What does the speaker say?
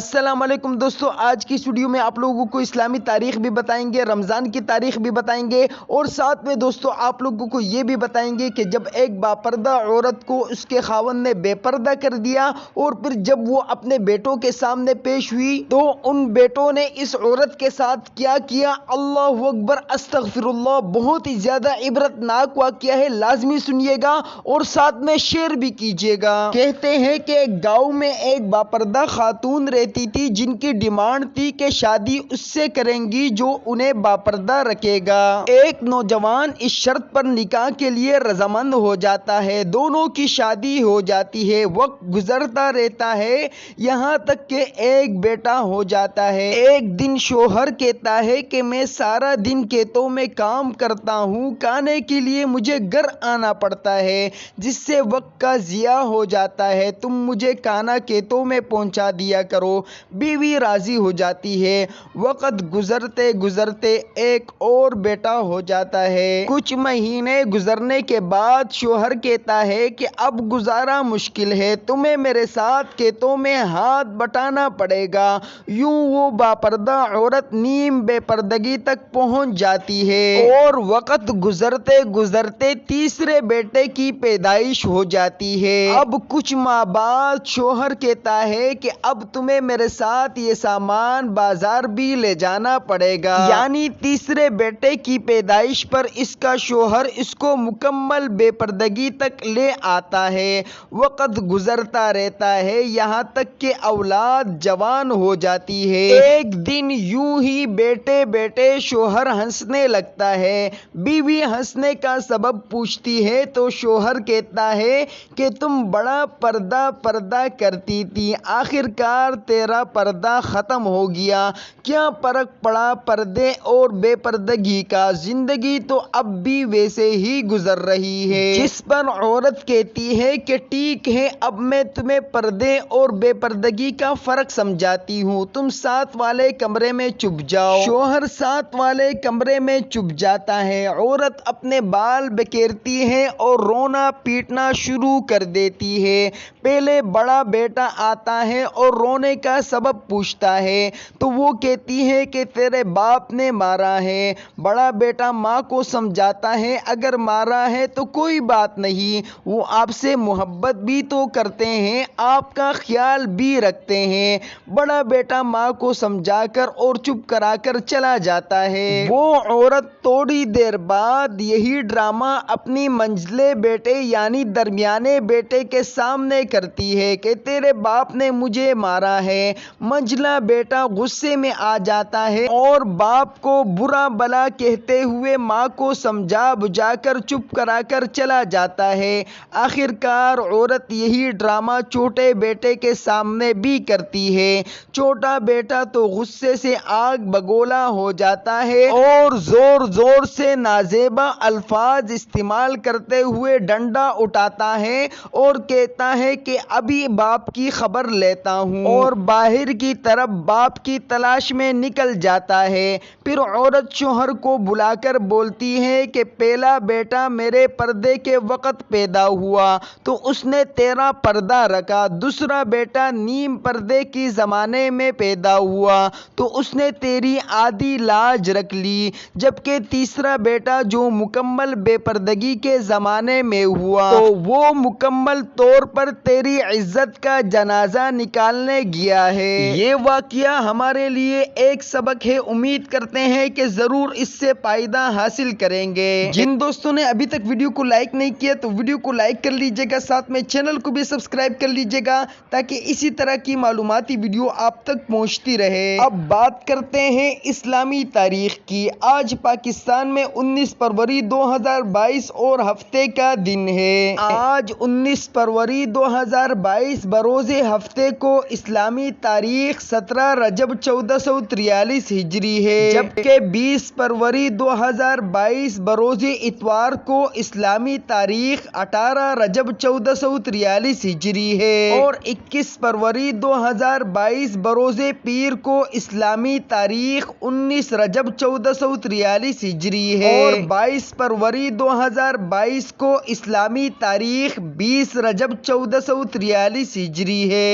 السلام علیکم دوستو، آج کی اسٹوڈیو میں آپ لوگوں کو اسلامی تاریخ بھی بتائیں گے، رمضان کی تاریخ بھی بتائیں گے، اور ساتھ میں دوستو آپ لوگوں کو یہ بھی بتائیں گے کہ جب ایک باپردہ عورت کو اس کے خاون نے بے پردہ کر دیا اور پھر جب وہ اپنے بیٹوں کے سامنے پیش ہوئی تو ان بیٹوں نے اس عورت کے ساتھ کیا کیا؟ اللہ اکبر استغفر اللہ بہت ہی زیادہ عبرت ناک واقعہ ہے، لازمی سنیے گا اور ساتھ میں شیئر بھی کیجیے گا۔ کہتے ہیں کہ گاؤں میں ایک باپردہ خاتون رہتی تھی، جن کی ڈیمانڈ تھی کہ شادی اس سے کریں گی جو انہیں باپردہ رکھے گا۔ ایک نوجوان اس شرط پر نکاح کے لیے رضامند ہو جاتا ہے۔ دونوں کی شادی ہو جاتی ہے، وقت گزرتا رہتا ہے۔ یہاں تک کہ ایک بیٹا ہو جاتا ہے۔ ایک دن شوہر کہتا ہے کہ میں سارا دن کھیتوں میں کام کرتا ہوں، کھانے کے لیے مجھے گھر آنا پڑتا ہے، جس سے وقت کا ضیاع ہو جاتا ہے۔ تم مجھے کھانا کھیتوں میں پہنچا دیا کرو۔ بیوی راضی ہو جاتی ہے۔ وقت گزرتے گزرتے ایک اور بیٹا ہو جاتا ہے۔ کچھ مہینے گزرنے کے بعد شوہر کہتا ہے کہ اب گزارا مشکل ہے، تمہیں میرے ساتھ کھیتوں میں ہاتھ بٹانا پڑے گا۔ یوں وہ باپردہ عورت نیم بے پردگی تک پہنچ جاتی ہے۔ اور وقت گزرتے گزرتے تیسرے بیٹے کی پیدائش ہو جاتی ہے۔ اب کچھ ماہ بعد شوہر کہتا ہے کہ اب تمہیں میرے ساتھ یہ سامان بازار بھی لے جانا پڑے گا۔ یعنی تیسرے بیٹے کی پیدائش پر اس کا شوہر اس کو مکمل بے پردگی تک لے آتا ہے۔ وقت گزرتا رہتا ہے، یہاں تک کہ اولاد جوان ہو جاتی ہے۔ ایک دن یوں ہی بیٹے بیٹے شوہر ہنسنے لگتا ہے۔ بیوی ہنسنے کا سبب پوچھتی ہے تو شوہر کہتا ہے کہ تم بڑا پردہ پردہ کرتی تھی۔ آخر کار تیرا پردہ ختم ہو گیا۔ کیا فرق پڑا پردے اور بے پردگی کا؟ زندگی تو اب بھی ویسے ہی گزر رہی ہے۔ جس پر عورت کہتی ہے کہ ٹھیک ہے، اب میں تمہیں پردے اور بے پردگی کا فرق سمجھاتی ہوں۔ تم ساتھ والے کمرے میں چپ جاؤ۔ شوہر ساتھ والے کمرے میں چپ جاتا ہے۔ عورت اپنے بال بکیرتی ہے اور رونا پیٹنا شروع کر دیتی ہے۔ پہلے بڑا بیٹا آتا ہے اور رونے کا سبب پوچھتا ہے، تو وہ کہتی ہے کہ تیرے باپ نے مارا ہے۔ بڑا بیٹا ماں کو سمجھاتا ہے، اگر مارا ہے تو کوئی بات نہیں۔ وہ آپ سے محبت بھی تو کرتے ہیں، آپ کا خیال بھی رکھتے ہیں۔ بڑا بیٹا ماں کو سمجھا کر اور چپ کرا کر چلا جاتا ہے۔ وہ عورت تھوڑی دیر بعد یہی ڈرامہ اپنی منجلے بیٹے یعنی درمیانے بیٹے کے سامنے کرتی ہے کہ تیرے باپ نے مجھے مارا ہے۔ ہے۔ منجلا بیٹا غصے میں آ جاتا ہے اور باپ کو برا بلا کہتے ہوئے ماں کو سمجھا بجھا کر چپ کرا کر چلا جاتا ہے۔ آخر کار عورت یہی ڈرامہ چھوٹے بیٹے کے سامنے بھی کرتی ہے۔ چھوٹا بیٹا تو غصے سے آگ بگولا ہو جاتا ہے اور زور زور سے نازیبا الفاظ استعمال کرتے ہوئے ڈنڈا اٹھاتا ہے اور کہتا ہے کہ ابھی باپ کی خبر لیتا ہوں۔ اور باہر کی طرف باپ کی تلاش میں نکل جاتا ہے۔ پھر عورت شوہر کو بلا کر بولتی ہے کہ پہلا بیٹا میرے پردے کے وقت پیدا ہوا۔ تو اس نے تیرا پردہ رکھا۔ دوسرا بیٹا نیم پردے کی زمانے میں پیدا ہوا۔ تو اس نے تیری آدھی لاج رکھ لی۔ جبکہ تیسرا بیٹا جو مکمل بے پردگی کے زمانے میں ہوا۔ تو وہ مکمل طور پر تیری عزت کا جنازہ نکالنے گیا ہے۔ یہ واقعہ ہمارے لیے ایک سبق ہے۔ امید کرتے ہیں کہ ضرور اس سے فائدہ حاصل کریں گے۔ جن دوستوں نے ابھی تک ویڈیو کو لائک نہیں کیا تو ویڈیو کو لائک کر لیجیے گا۔ ساتھ میں چینل کو بھی سبسکرائب کر لیجیے گا تاکہ اسی طرح کی معلوماتی ویڈیو آپ تک پہنچتی رہے۔ اب بات کرتے ہیں اسلامی تاریخ کی۔ آج پاکستان میں انیس فروری دو ہزار بائیس اور ہفتے کا دن ہے۔ آج انیس فروری دو ہزار بائیس بروز ہفتے کو اسلامی تاریخ سترہ رجب چودہ سو تریالیس ہجری ہے۔ جبکہ بیس فروری دو ہزار بائیس بروز اتوار کو اسلامی تاریخ اٹھارہ رجب چودہ سو تریالیس ہجری ہے۔ اور اکیس فروری دو ہزار بائیس بروز پیر کو اسلامی تاریخ انیس رجب چودہ سو تریالیس ہجری ہے۔ اور بائیس فروری دو ہزار بائیس کو اسلامی تاریخ بیس رجب چودہ سو تریالیس ہجری ہے۔